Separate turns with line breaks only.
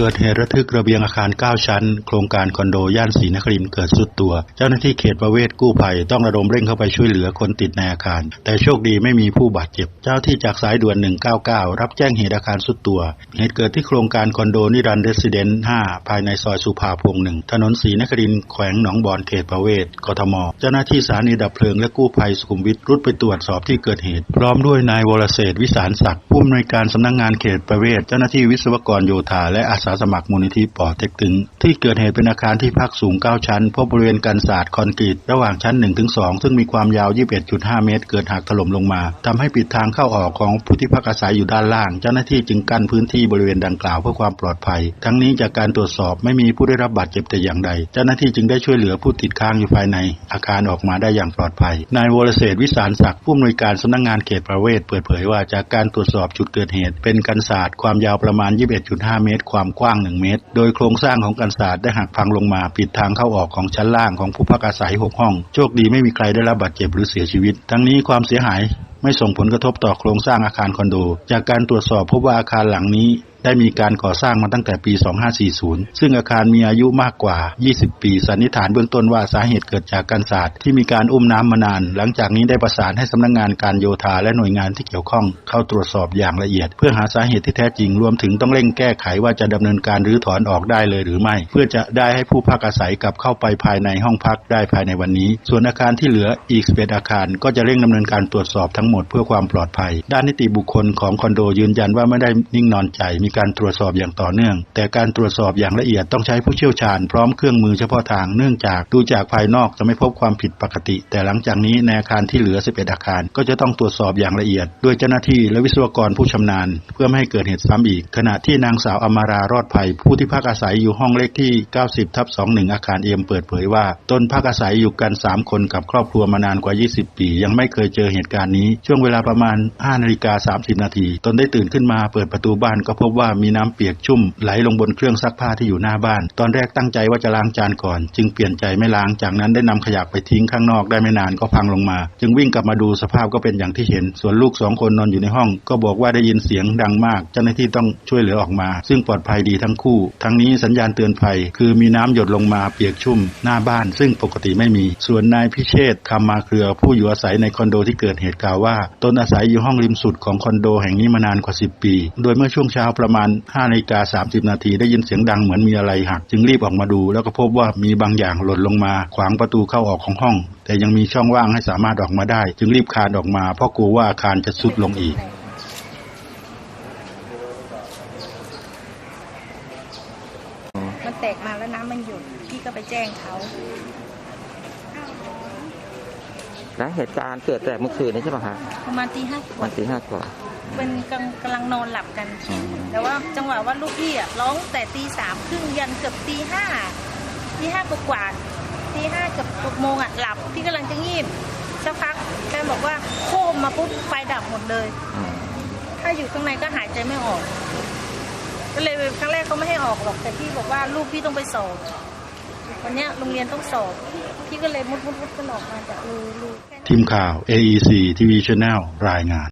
เกิดเหตุระทึกระเบียงอาคาร 9 ชั้น โครงการคอนโดย่านศรีนครินเกิดสุดตัว เจ้าหน้าที่เขตประเวศกู้ภัยต้องระดมเร่งเข้าไปช่วยเหลือคนติดในอาคาร แต่โชคดีไม่มีผู้บาดเจ็บ เจ้าที่จากสายด่วน 199 รับแจ้งเหตุอาคารสุดตัว เหตุเกิดที่โครงการคอนโดนิรันดร์เรสซิเดนต์5ภายในซอยสุภาพงศ์หนึ่งถนนศรีนครินแขวงหนองบอนเขตประเวศกทม เจ้าหน้าที่สถานีดับเพลิงและกู้ภัยสุขุมวิทรุดไปตรวจสอบที่เกิดเหตุ พร้อมด้วยนายวรเศษวิสารศักดิ์ผู้อำนวยการสำนักงานเขตประเวศเจ้าหน้าที่วิศวกรโยธาและอาสาสมัครมูลนิธิป่อเต็กตึง ที่เกิดเหตุเป็นอาคารที่พักสูง 9 ชั้น พบบริเวณกันศาสตร์คอนกรีตระหว่างชั้น 1-2 ซึ่งมีความยาว 21.5 เมตร เกิดหักถล่มลงมาทำให้ปิดทางเข้าออกของผู้ที่พักอาศัยอยู่ด้านล่าง เจ้าหน้าที่จึงกั้นพื้นที่บริเวณดังกล่าวเพื่อความปลอดภัย ทั้งนี้จากการตรวจสอบไม่มีผู้ได้รับบาดเจ็บแต่อย่างใด เจ้าหน้าที่จึงได้ช่วยเหลือผู้ติดค้างอยู่ภายใน อาคารออกมาได้อย่างปลอดภัย นายวรเศรษฐ์วิสารศักดิ์ผู้อำนวยการสำนักงานเขตประเวศเปิดเผยว่าจากการตรวจสอบจุดเกิดเหตุเป็นกันศาสตร์ความยาวประมาณ 21.5 เมตร ความกว้าง 1 เมตร โดยโครงสร้างของกันศาสตร์ได้หักพังลงมาปิดทางเข้าออกของชั้นล่างของผู้พักอาศัย 6 ห้อง โชคดีไม่มีใครได้รับบาดเจ็บหรือเสียชีวิต ทั้งนี้ความเสียหายไม่ส่งผลกระทบต่อโครงสร้างอาคารคอนโด จากการตรวจสอบพบว่าอาคารหลังนี้ ได้มีการก่อสร้างมาตั้งแต่ปี 2540 ซึ่งอาคารมีอายุมากกว่า 20 ปี สันนิษฐานเบื้องต้นว่าสาเหตุเกิดจากการศาสตร์ที่มีการอุ้มน้ำมานาน หลังจากนี้ได้ประสานให้สำนักงานการโยธาและหน่วยงานที่เกี่ยวข้องเข้าตรวจสอบอย่างละเอียด เพื่อหาสาเหตุที่แท้จริงรวมถึงต้องเร่งแก้ไขว่าจะดำเนินการรื้อถอนออกได้เลยหรือไม่ เพื่อจะได้ให้ผู้พักอาศัยกลับเข้าไปภายในห้องพักได้ภายในวันนี้ ส่วนอาคารที่เหลืออีก11อาคาร ก็จะเร่งดำเนินการตรวจสอบทั้งหมดเพื่อความปลอดภัย ด้านนิติบุคคลของคอนโดยืนยันว่าไม่ได้นิ่งนอนใจมีการตรวจสอบอย่างต่อเนื่อง แต่การตรวจสอบอย่างละเอียดต้องใช้ผู้เชี่ยวชาญพร้อมเครื่องมือเฉพาะทางเนื่องจากดูจากภายนอกจะไม่พบความผิดปกติ แต่หลังจากนี้ในอาคารที่เหลือ 11 อาคาร ก็จะต้องตรวจสอบอย่างละเอียด ด้วยเจ้าหน้าที่และวิศวกรผู้ชำนาญ เพื่อไม่ให้เกิดเหตุซ้ำอีก ขณะที่นางสาวอมารารอดภัย ผู้ที่พักอาศัยอยู่ห้องเลขที่ 90ทับ21 อาคารเอ็มเปิดเผยว่าตนพักอาศัยอยู่กัน 3 คนกับครอบครัวมานานกว่า 20 ปี ยังไม่เคยเจอเหตุการณ์นี้ ช่วงเวลาประมาณ5นาฬิกา30นาทีตนได้ตื่นขึ้นมาเปิดประตูบ้านก็พบว่ามีน้ำเปียกชุ่มไหลลงบนเครื่องซักผ้าที่อยู่หน้าบ้าน ตอนแรกตั้งใจว่าจะล้างจานก่อน จึงเปลี่ยนใจไม่ล้างจากนั้นได้นำขยะไปทิ้งข้างนอกได้ไม่นานก็พังลงมา จึงวิ่งกลับมาดูสภาพก็เป็นอย่างที่เห็น ส่วนลูกสองคนนอนอยู่ในห้อง ก็บอกว่าได้ยินเสียงดังมาก เจ้าหน้าที่ต้องช่วยเหลือออกมา ซึ่งปลอดภัยดีทั้งคู่ ทั้งนี้สัญญาณเตือนภัย คือมีน้ำหยดลงมาเปียกชุ่มหน้าบ้าน ซึ่งปกติไม่มี ส่วนนายพิเชษคำมาเครือผู้อยู่อาศัยในคอนโดที่เกิดเหตุกล่าวว่าตนอาศัยอยู่ห้องริมสุดของคอนโดแห่งนี้มานานกว่า 10 ปี โดยเมื่อช่วงเช้าประมาณ5นาฬิกา30นาทีได้ยินเสียงดังเหมือนมีอะไรหัก จึงรีบออกมาดู แล้วก็พบว่ามีบางอย่างหล่นลงมา ขวางประตูเข้าออกของห้อง แต่ยังมีช่องว่างให้สามารถออกมาได้ จึงรีบคลานออกมา เพราะกลัวว่าอาคารจะทรุดลงอีก
มันแตกมาแล้วน้ำมันหยุดพี่ก็ไปแจ้งเขา
แล้วเหตุการณ์เกิดแต่เมื่อคืนนี้ใช่ป่ะฮะ
ประมาณตีห้า
วันที่ห้ากว่า
เป็นกำกำลังนอนหลับกัน
อืม
แต่ว่าจังหวะว่าลูกพี่อะร้องแต่ตีสามครึ่งยันเกือบตีห้าตีห้ากว่าๆตีห้าเกือบหกโมงอะหลับพี่กำลังจะงีบสักพักแฟนบอกว่าโคมมาปุ๊บไฟดับหมดเลย
อืม
ถ้าอยู่ข้างในก็หายใจไม่ออก ก็เลยครั้งแรกเขาไม่ให้ออกหรอกแต่พี่บอกว่าลูกพี่ต้องไปสอบวันเนี้ยโรงเรียนต้องสอบ พี่ก็เลยมุดมุดมุดกันออกมาจากรูรูแค่นั้น
ทีมข่าว AEC TV Channel รายงาน